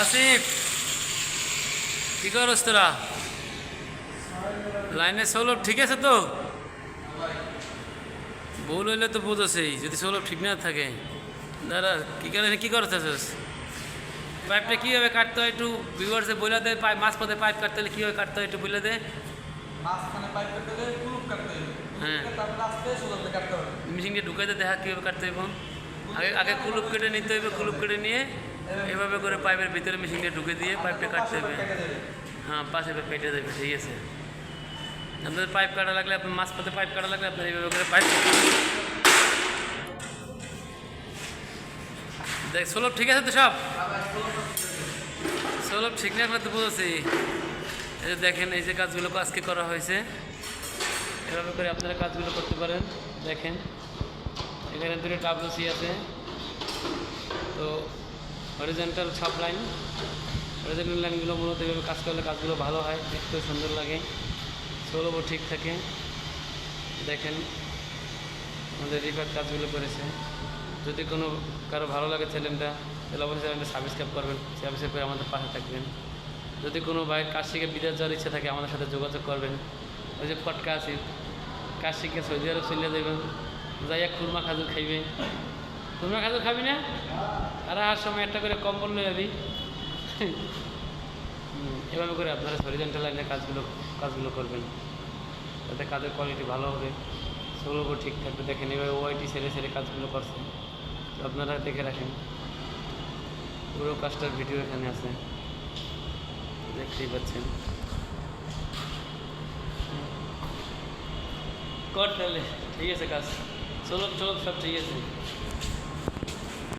আসিফ কি করস তোরা? লাইনে সোলো ঠিক আছে তো? ভুল হইলে তো বুঝোসই যদি সোলো ঠিক না থাকে। দাঁড়া কি করে কি করতেছিস পাইপটা কীভাবে কাটতে হয় একটু ভিউয়ার্সে বলে দে পাইপ মাছ পথে পাইপ কাটতে হলে কীভাবে কাটতে হয় একটু বলে দে। হবে। হ্যাঁ। তারপরে আস্তে সোজাতে কাটতে হবে। মেশিনকে ঢুকে দে দেখা কীভাবে কাটতে হইব। আগে আগে কুলুপ কেটে নিতে হবে, কুলুপ কেটে নিয়ে এভাবে করে পাইপের ভিতরে মেশিনকে ঢুকে দিয়ে পাইপটা কাটতে হবে। হ্যাঁ পাশে কেটে দেবে, ঠিক আছে। আপনাদের পাইপ কাটা লাগলে আপনার মাছ পথে পাইপ কাটা লাগলে আপনার এইভাবে করে পাইপ দেখ, সোলভ ঠিক আছে তো সব? সোলভ ঠিক না তো বলছি এই দেখেন, এই যে কাজগুলো আজকে করা হয়েছে। এভাবে করে আপনারা কাজগুলো করতে পারেন। দেখেন। এখানে দুটো ডাব্লিউসি আছে। তো হরিজেন্টাল সাব লাইন হরিজেন্টাল লাইনগুলো মূলত এভাবে কাজ করলে কাজগুলো ভালো হয়, দেখতে সুন্দর লাগে। সোলভও ঠিক থাকে। দেখেন, আমাদের রিফার কাজগুলো করেছে। যদি কোনো কারও ভালো লাগে চ্যানেলটা তাহলে অবশ্যই চ্যানেলটা সাবস্ক্রাইব করবেন। সাবস্ক্রাইব করে আমাদের পাশে থাকবেন। যদি কোনো ভাইয়ের কাজ শিখে বিদেশ যাওয়ার ইচ্ছা থাকে, আমাদের সাথে যোগাযোগ করবেন। ওই যে ফটকা আছে কাজ শিখে সৌদি আরব চলে দেবেন যাইয়া খুরমা খাজুর খাইবে। খুরমা খাজুর খাবি না? আর আর সময় একটা করে কম বললে যাবি এভাবে করে আপনারা হরিজেন্টাল লাইনের কাজগুলো কাজগুলো করবেন। যাতে কাজের কোয়ালিটি ভালো হবে। সেগুলো ঠিক থাকবে। দেখেন এভাবে ওয়াইটি সেরে সেরে কাজগুলো করছে তো আপনারা দেখে রাখেন। পুরো কাজটার ভিডিও এখানে আছে। দেখতেই পাচ্ছেন। কর তাহলে। ঠিক আছে, কাজ। চলো চলো সব ঠিক আছে।